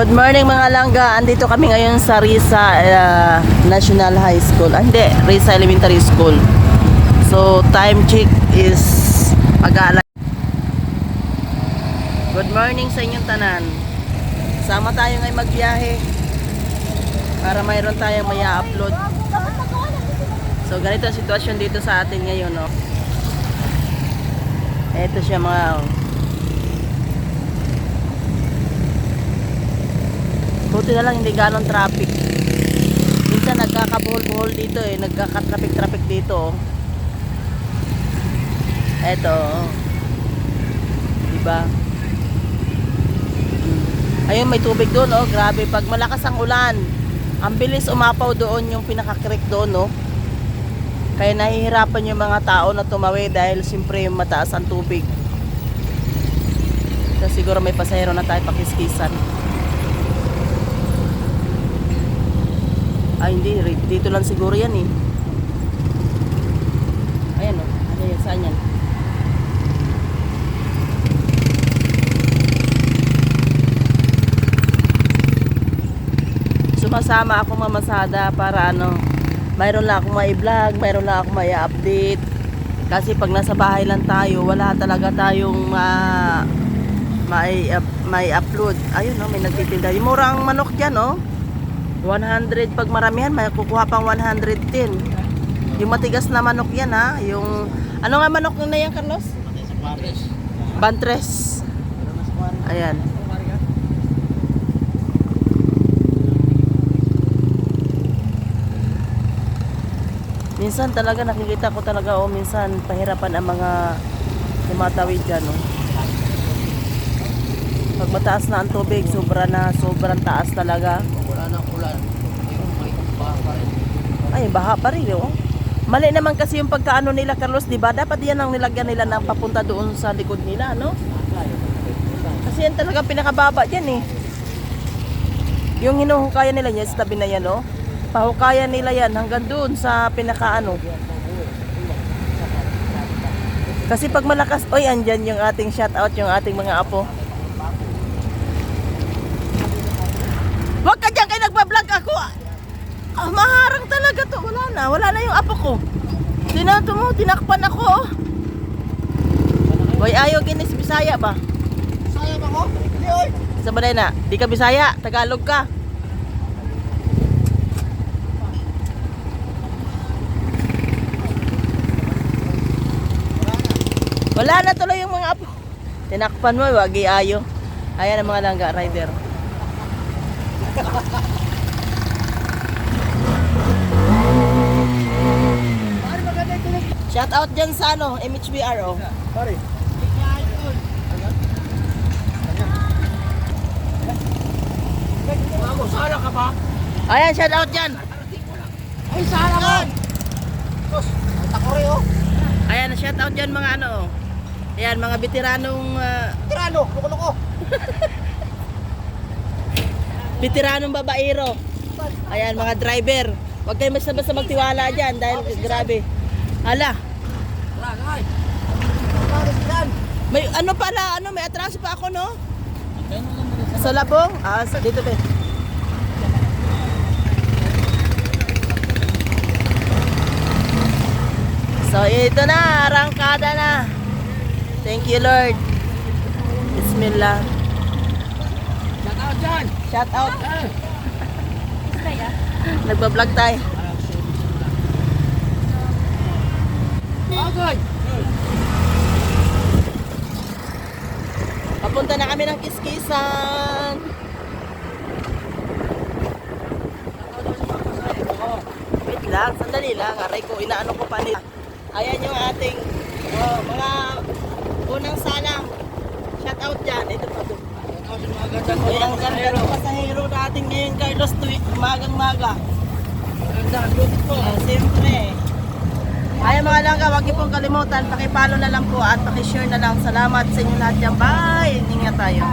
Good morning mga langga. Andito kami ngayon sa Risa uh, National High School. Ah, hindi, Risa Elementary School. So, time check is pag-aalas. Good morning sa inyong tanan. Sama tayo ngayon magbiyahe para mayroon tayong may upload So, ganito ang sitwasyon dito sa atin ngayon, no? Ito siya mga Buti na lang hindi ganon traffic. Minsan nagkakabuhol-buhol dito eh, nagkaka-traffic-traffic dito. oh. Eto. oh. Diba? Ayun, may tubig doon, oh. Grabe, pag malakas ang ulan, ang bilis umapaw doon yung pinaka-creek doon, no? Kaya nahihirapan yung mga tao na tumawid dahil siyempre mataas ang tubig. So, siguro may pasahero na tayo pakiskisan. Ay, hindi. Dito lang siguro yan eh. Ayan o. Ano yan? Saan yan? Sumasama ako mamasada para ano, mayroon lang akong may vlog, mayroon lang akong may update. Kasi pag nasa bahay lang tayo, wala talaga tayong ma may up- may upload. Ayun no, may nagtitinda. Yung murang manok diyan oh. 100 pag maramihan may kukuha pang 110 yung matigas na manok yan ha? Yung ano nga manok na yan Carlos? Bantres. Ayan. Minsan talaga nakikita ko talaga oh minsan pahirapan ang mga tumatawid dyan oh. Pag mataas na ang tubig sobra na sobrang taas talaga Wala nang ulan. May baha pa rin. Ay, baha pa rin, oh. Mali naman kasi yung pagkaano nila, Carlos, di ba? Dapat yan ang nilagyan nila na papunta doon sa likod nila, no? Kasi yan talaga pinakababa dyan, eh. Yung hinuhukayan nila sa tabi na yan, oh. Pahukayan nila yan hanggang doon sa pinakaano. Kasi pag malakas, oy, andyan yung ating shoutout, yung ating mga apo. Huwag ka dyan kayo nagbablog ako. Ah, maharang talaga to. Wala na. Wala na yung apo ko. Tinato mo, tinakpan ako. oh. Hoy, ayaw ginis Bisaya ba? Sayang ako? Hindi, oy. Sa balay na, di ka Bisaya, Tagalog ka. Wala na tuloy yung mga apo. Tinakpan mo, wagi ayo. Ayan ang mga langga rider. Pare, maganda yung tunog. Shout out dyan sa ano, MHBR oh. Ako, sana ka ba? Ayan, shout out dyan. Ay, sana ka! Ang takore, oh. Ayan, shout out dyan mga ano. Ayan, mga veteranong Tirano, loko-loko. veteranong babaero. Ayan, mga driver. Huwag kayo basta-basta magtiwala dyan dahil grabe. Hala, may ano pala, ano, may atraso pa ako, no? Sa labong? Ah, sa, dito ba? So, ito na, arangkada na. Thank you, Lord. Bismillah. Shout out dyan. Shout out. Nagbablog tayo. Agay. Papunta na kami ng Kiskisan. Wait lang, sandali lang. Aray ko, inaano ko pa nila. Ayan yung ating oh, mga unang salang. Shout out dyan. Ito pa ko. Ayan ganda ng pasahero natin ngayon, Carlos. Tuwi, umagang maga. Ganda, beautiful. Oh, siyempre. Ayan mga langga, huwag niyo pong kalimutan. Pakipalo na lang po at pakishare na lang. Salamat sa inyo lahat dyan. Bye! Ingat tayo.